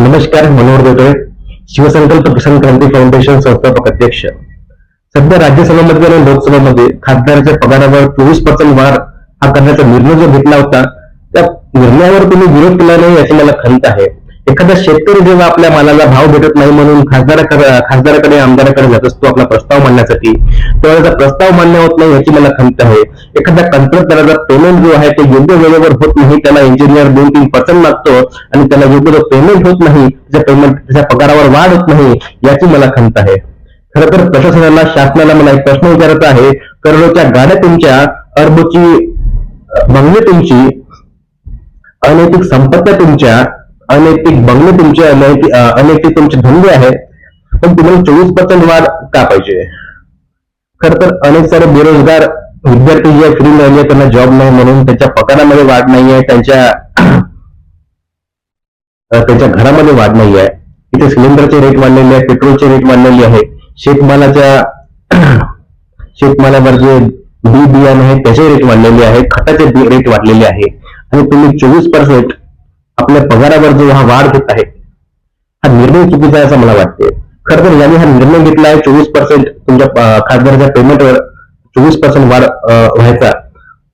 नमस्कार मनोहर देतोय शिवसंकल्प किसान क्रांती फाउंडेशन संस्थापक अध्यक्ष. सध्या राज्यसभेमध्ये आणि लोकसभेमध्ये खासदाराच्या पगारावर चोवीस पर्सेंट वाढ हा करण्याचा निर्णय जो घेतला होता त्या निर्णयावर तुम्ही विरोध केला नाही याची मला खंत आहे. एखादा शेतकरी जेव्हा आपल्या मालाला भाव भेटत नाही म्हणून खासदाराकडे खासदाराकडे आमदाराकडे जात असतो आपला प्रस्ताव मांडण्यासाठी तेव्हा त्याचा प्रस्ताव मान्य होत नाही याची मला खंत आहे. एखाद्या कंत्राटदाराचा पेमेंट जो आहे ते योग्य वेळेवर होत नाही त्याला इंजिनियर दोन तीन पर्सेंट मागतो आणि त्याला योग्य जो पेमेंट होत नाही त्याच्या पेमेंट त्याच्या पगारावर वाढ होत नाही याची मला खंत आहे. खरं तर प्रशासनाला शासनाला मला एक प्रश्न विचारायचा आहे. करोडोच्या गाड्या तुमच्या अर्बची अ, बंगले तुमची अनैतिक संपत्त्या तुमच्या अनैतिक बंगले तुमचे अनैतिक तुमचे धंदे आहेत. पण तुम्हाला चोवीस पर्सेंट वाढ का पाहिजे? खर तर अनेक सारे बेरोजगार विद्यार्थी जे फ्री राहिले त्यांना जॉब नाही म्हणून त्याच्या पगारामध्ये वाढ नाहीये त्यांच्या त्यांच्या घरामध्ये वाढ नाही आहे इथे सिलेंडरचे रेट वाढलेले आहे पेट्रोलचे रेट वाढलेले आहे शेतमालाच्या शेतमालावर जे बी बियाणे आहे त्याचे रेट वाढलेले आहे खताचे रेट वाढलेले आहे. आणि तुम्ही चोवीस पर्सेंट आपल्या पगारावर जो हा वाढ घेत आहे हा निर्णय चुकीचा आहे असं मला वाटते खरं तर यांनी हा निर्णय घेतला आहे चोवीस पर्सेंट तुमच्या खासदाराच्या पेमेंटवर चोवीस पर्सेंट वाढ व्हायचा.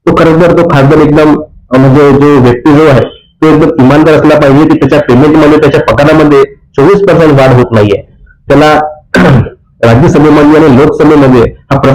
तो खरं तर तो खासदार एकदम म्हणजे जो व्यक्ती जो आहे तो एकदम इमानदार असला पाहिजे की त्याच्या पेमेंटमध्ये त्याच्या पगारामध्ये चोवीस पर्सेंट वाढ होत नाहीये. त्याला राज्यसभेमध्ये आणि लोकसभेमध्ये हा प्रस्ताव